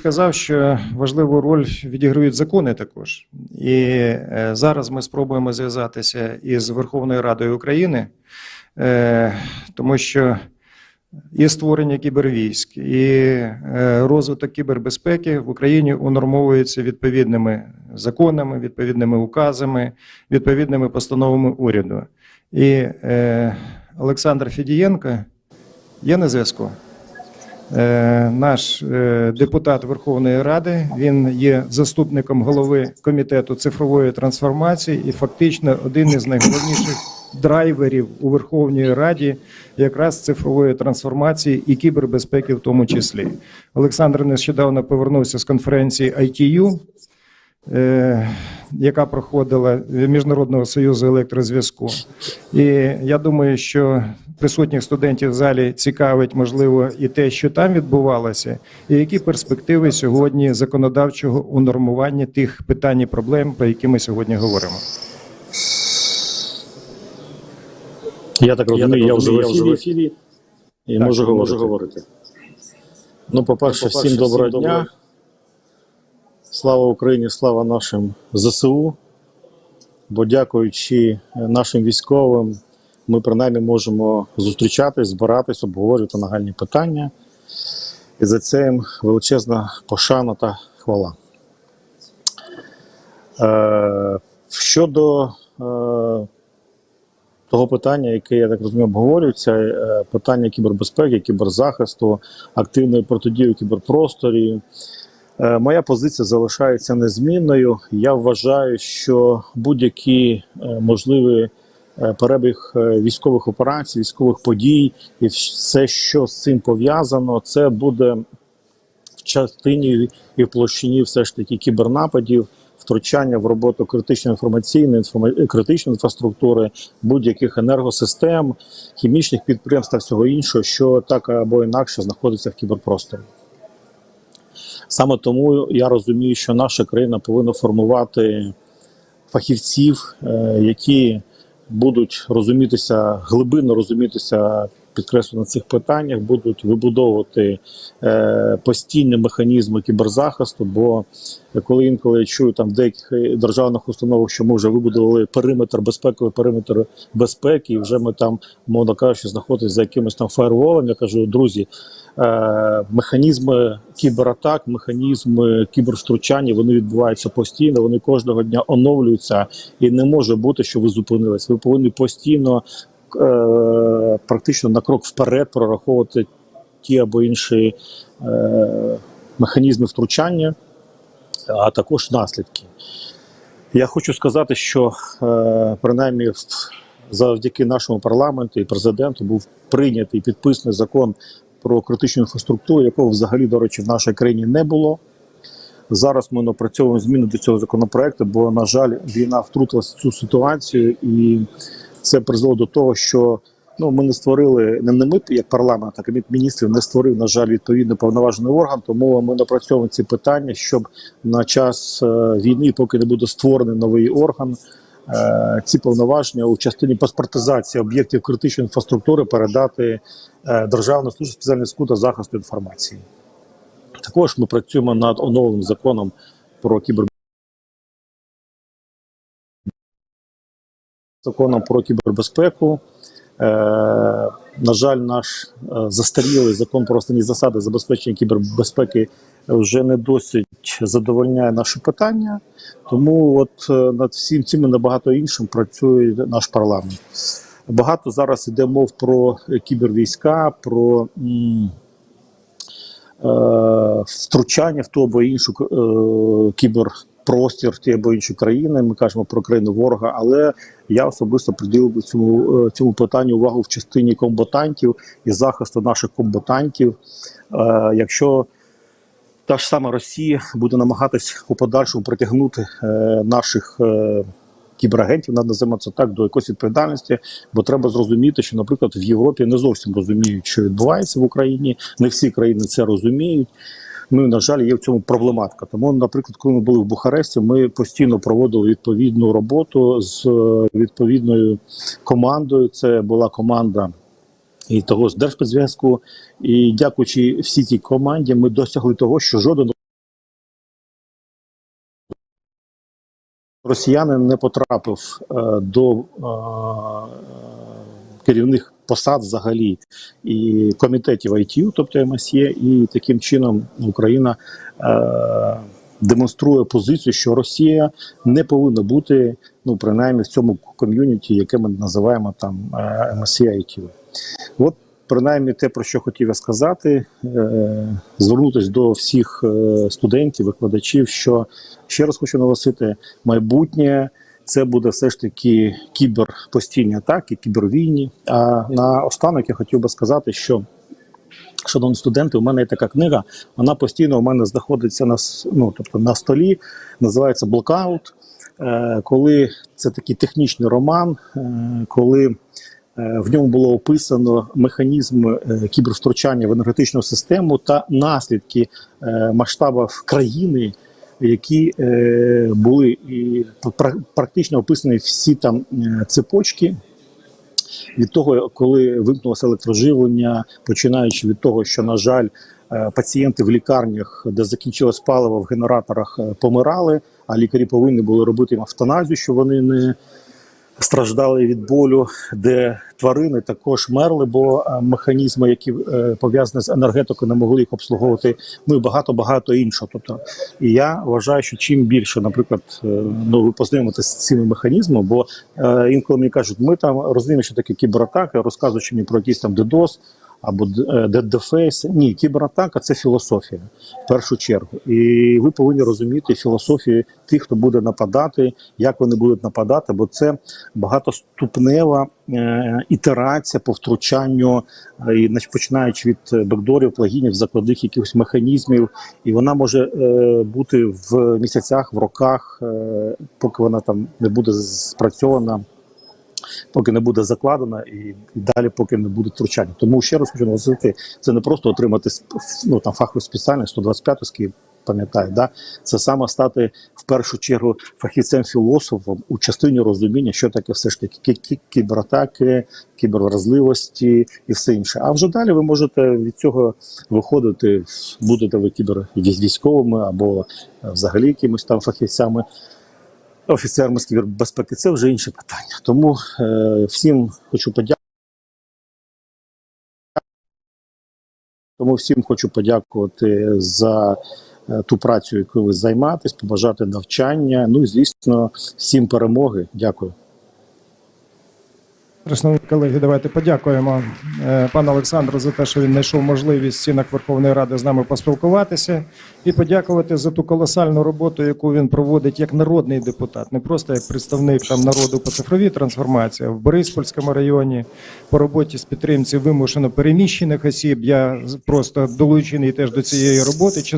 Сказав, що важливу роль відіграють закони також. І е, зараз ми спробуємо зв'язатися із Верховною Радою України, е, тому що і створення кібервійськ, і е, розвиток кібербезпеки в Україні унормовується відповідними законами, відповідними указами, відповідними постановами уряду. І Олександр Федієнко є на зв'язку. Е, Наш е, депутат Верховної Ради він є заступником голови комітету цифрової трансформації і фактично один із найголовніших драйверів у Верховній Раді якраз цифрової трансформації і кібербезпеки, в тому числі. Олександр нещодавно повернувся з конференції ITU, е, яка проходила Міжнародного союзу електрозв'язку. І я думаю, що присутніх студентів в залі цікавить, можливо, і те, що там відбувалося, і які перспективи сьогодні законодавчого унормування тих питань і проблем, про які ми сьогодні говоримо. Я так розумію, я, вже в ефірі, і Так, можу, говорити. говорити. Ну, по-перше, Ну, всім доброго дня. Слава Україні, слава нашим ЗСУ. Бо дякуючи нашим військовим, ми принаймні можемо зустрічатись, збиратись, обговорювати нагальні питання. І за це їм величезна пошана та хвала. Е, щодо е, того питання, яке я так розумію, обговорюється, е, питання кібербезпеки, кіберзахисту, активної протидії у кіберпросторі. Е, Моя позиція залишається незмінною. Я вважаю, що будь-які е, можливі е, перебіг військових операцій, військових подій і все, що з цим пов'язано, це буде в частині і в площині все ж таки кібернападів, втручання в роботу критичної інформаційної інформа- критичної інфраструктури, будь-яких енергосистем, хімічних підприємств та всього іншого, що так або інакше знаходиться в кіберпросторі. Саме тому я розумію, що наша країна повинна формувати фахівців, е, які будуть розумітися, глибинно розумітися, підкреслю на цих питаннях, будуть вибудовувати е, постійні механізми кіберзахисту. Бо коли інколи я чую там в деяких е, державних установах, що ми вже вибудували периметр безпековий периметр безпеки, і вже ми там, мовно кажучи, знаходитися за якимось там фаєрволом. Я кажу, друзі, е, механізми кібератак, механізми кібервтручання, вони відбуваються постійно, вони кожного дня оновлюються, і не може бути, що ви зупинились. Ви повинні постійно, е, практично на крок вперед прораховувати ті або інші е, механізми втручання, а також наслідки. Я хочу сказати, що е, принаймні завдяки нашому парламенту і президенту був прийнятий підписаний закон про критичну інфраструктуру, якого взагалі, до речі, в нашій країні не було. Зараз ми напрацьовуємо зміни до цього законопроекту, бо, на жаль, війна втрутилася в цю ситуацію, і це призвело до того, що ну, ми не створили, не, ми, як парламент, а кабінет міністрів не створив, на жаль, відповідно повноважений орган. Тому ми напрацьовуємо ці питання, щоб на час е, війни, поки не буде створений новий орган, е, ці повноваження у частині паспортизації об'єктів критичної інфраструктури передати е, Державну службу спеціального зв'язку захисту інформації. Також ми працюємо над оновленим законом про кібер законом про кібербезпеку. Е, на жаль, наш е, застарілий закон про основні засади забезпечення кібербезпеки вже не досить задовольняє наші питання. Тому от е, над всім цим і набагато іншим працює наш парламент. Багато зараз йде мов про кібервійська, про втручання в ту або іншу е, кіберпростір ті або інші країни. Ми кажемо про країну ворога, але я особисто приділив цьому, е, цьому питанню увагу в частині комбатантів і захисту наших комбатантів. Е, якщо та ж сама Росія буде намагатись у подальшому притягнути е, наших е, кіберагентів, називаємо це так, до якоїсь відповідальності, бо треба зрозуміти, що, наприклад, в Європі не зовсім розуміють, що відбувається в Україні. Не всі країни це розуміють ну на жаль, є в цьому проблематика. Тому, наприклад, коли ми були в Бухаресті, ми постійно проводили відповідну роботу з е, відповідною командою. Це була команда. І того з Держспецзв'язку, і дякуючи всій цій команді, ми досягли того, що жоден росіянин не потрапив е, до е, е керівних посад взагалі і комітетів ITU, тобто МСЄ, і таким чином Україна е, демонструє позицію, що Росія не повинна бути, ну принаймні в цьому ком'юніті, яке ми називаємо там е, МСЄ ITU. От принаймні те, про що хотів я сказати, е, звернутися до всіх е, студентів, викладачів, що ще раз хочу наголосити, майбутнє це буде все ж таки кіберпостійні атаки, кібервійні. А на останок я хотів би сказати, що. Шановні студенти, у мене є така книга. Вона постійно у мене знаходиться на ну, тобто на столі. Називається Блокаут. Е, коли це такий технічний роман, е, коли е, в ньому було описано механізм кібервтручання в енергетичну систему та наслідки масштабів країни, які е, були і пра- практично описані всі там е, цепочки. Від того, коли вимкнулося електроживлення, починаючи від того, що, на жаль, е, пацієнти в лікарнях, де закінчилось паливо в генераторах, помирали, а лікарі повинні були робити їм автоназію, щоб вони не страждали від болю, де тварини також мерли, бо е, механізми, які е, пов'язані з енергетикою, не могли їх обслуговувати. Ну і багато багато іншого. Тобто, і я вважаю, що чим більше, наприклад, е, ну ви познайомитесь з цими механізмами, бо інколи мені кажуть, ми там розуміємо, що таке кібератаки, розказуючи мені про якісь там DDoS або DDoS. Ні, кібератака це філософія в першу чергу. І ви повинні розуміти філософію тих, хто буде нападати, як вони будуть нападати, бо це багатоступнева е, ітерація по втручанню, е, і починаючи від бекдорів, плагінів, закладних якихось механізмів, і вона може е, бути в місяцях, в роках, поки вона там не буде спрацьована. Поки не буде закладена, і, далі, поки не буде втручання. Тому ще раз хочу наголосити, це не просто отримати ну, там, фахову спеціальність 125 з пам'ятаю, да? це саме стати в першу чергу фахівцем-філософом у частині розуміння, що таке все ж таки кі- кі- кібератаки, кібервразливості і все інше. А вже далі ви можете від цього виходити, будете ви кібервійськовими або е, взагалі якимось там фахівцями офіцерами з кібербезпеки, це вже інше питання. Тому е, всім хочу подякувати. Тому всім хочу подякувати за е, ту працю, якою ви займаєтесь, побажати навчання. Ну і звісно, всім перемоги. Дякую. Шановні колеги, давайте подякуємо е, пану Олександру за те, що він знайшов можливість в стінах Верховної Ради з нами поспілкуватися, і подякувати за ту колосальну роботу, яку він проводить як народний депутат, не просто як представник там народу по цифровій трансформації а в Бориспольському районі по роботі з підтримці вимушено переміщених осіб. Я просто долучений теж до цієї роботи.